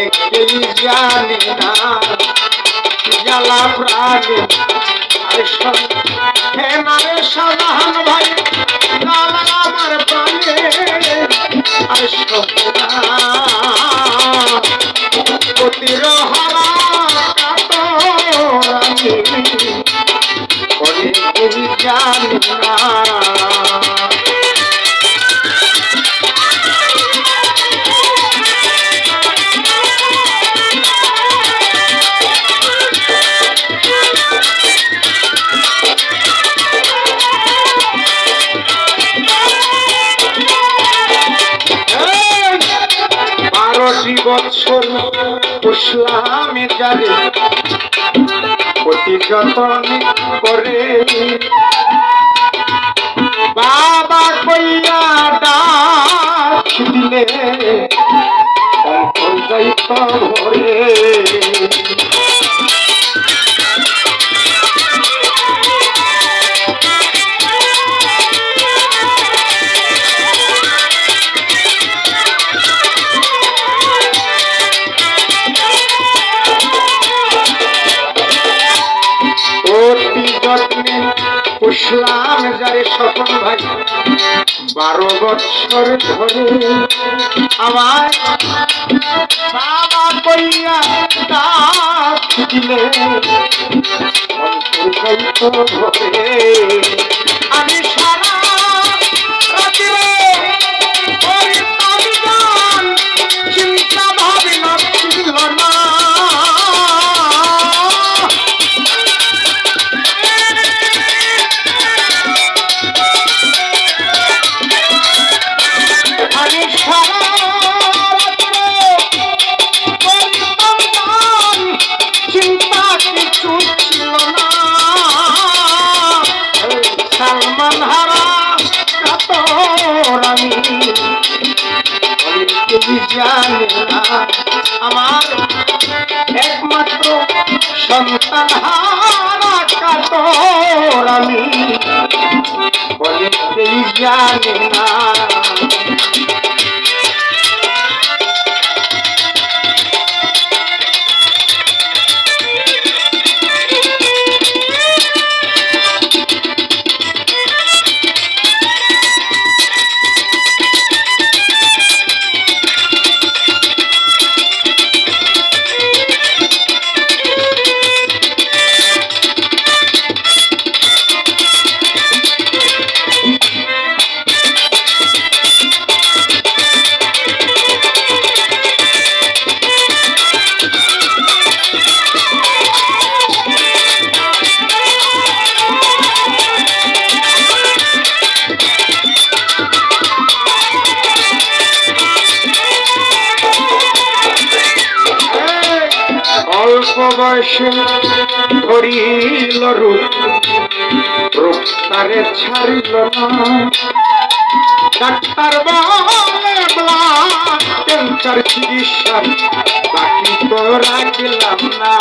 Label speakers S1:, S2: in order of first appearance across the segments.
S1: অনেকেই জানি না। জ্বালা প্রাণী আরে শোন, হে নারে সাধারণ ভাই জ্বালা আমার প্রাণে পতির হারা অনেকেই জানি পুষলামে যারে অতি যতন করে। বাবা কইয়া ডাক দিলে অন্তর যাইত ভরে পুষলাম যারে স্বপন ভাই। বারো বছর ধরে আমার বাবা কইয়া দিলে জানে না। আমার একমাত্র সন্তান হারা কাতর আমি। অনেকেই জানে না। অল্প বয়সে ধরিল রূপ। রূপ তারে ছাড়িল না। ডাক্তার ক্যান্সার চিকিৎসার বাকি তো রাখলাম না।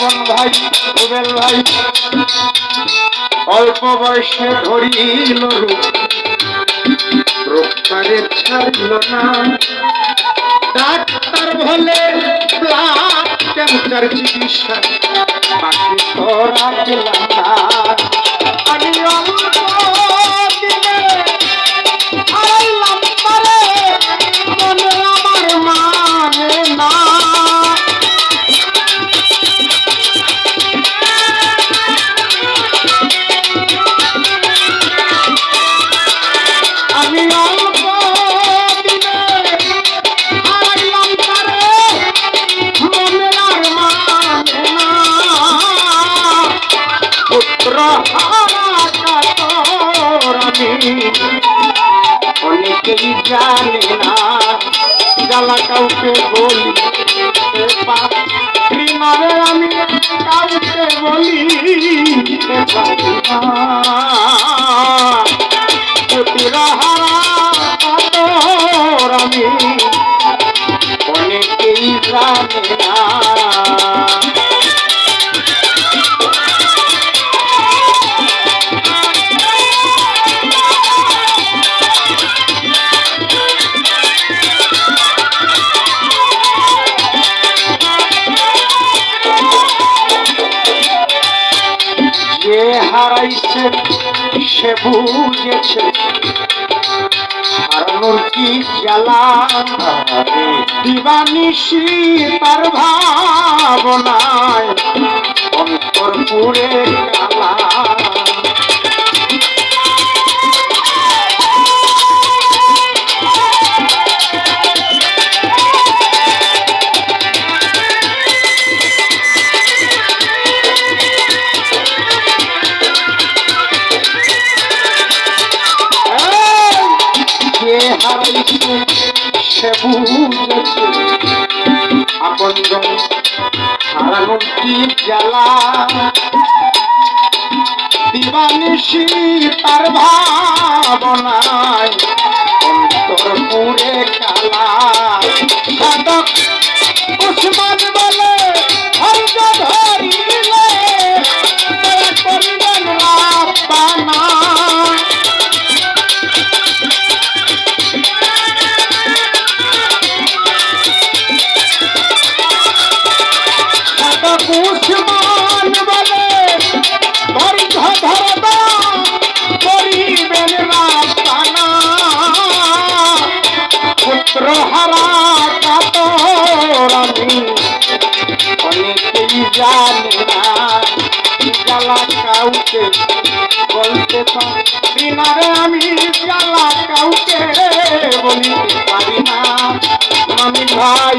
S1: স্বপন ভাই, রুবেল ভাই। অল্প বয়সে ধরিল রূপকারে না। ডাক্তার বলে ক্যান্সার চিকিৎসা বাকি তো রাখলাম না। অনেকেই জানে না জ্বালা কাউকে বলি আমি কাউকে বলি আমি অনেকেই জানে না। সে বুঝেছে হারানোর কি জ্বালা? দিবানিশি তার ভাবনায় অন্তর পুরে কালা। সে বুঝেছে আপন হারানোর কি জ্বালা। দিবানিশি তার ভাবনায় পুত্র হারা কাতর আমি অনেকেই জানি না জ্বালা কাউকে বলতে পারি না রে আমি জ্বালা কাউকে বলিতে পারি না আমি ভাই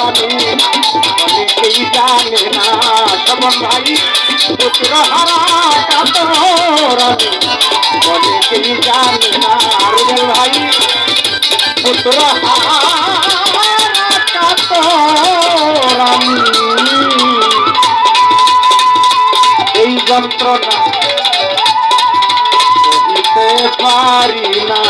S1: কাতর অনেকেই জানে না শ্রবণ ভাই চিরহারা কাতর আমি অনেকেই জানে না রুবেল ভাই। পুত্র হারা কাতর এই যন্ত্রণা পারি না।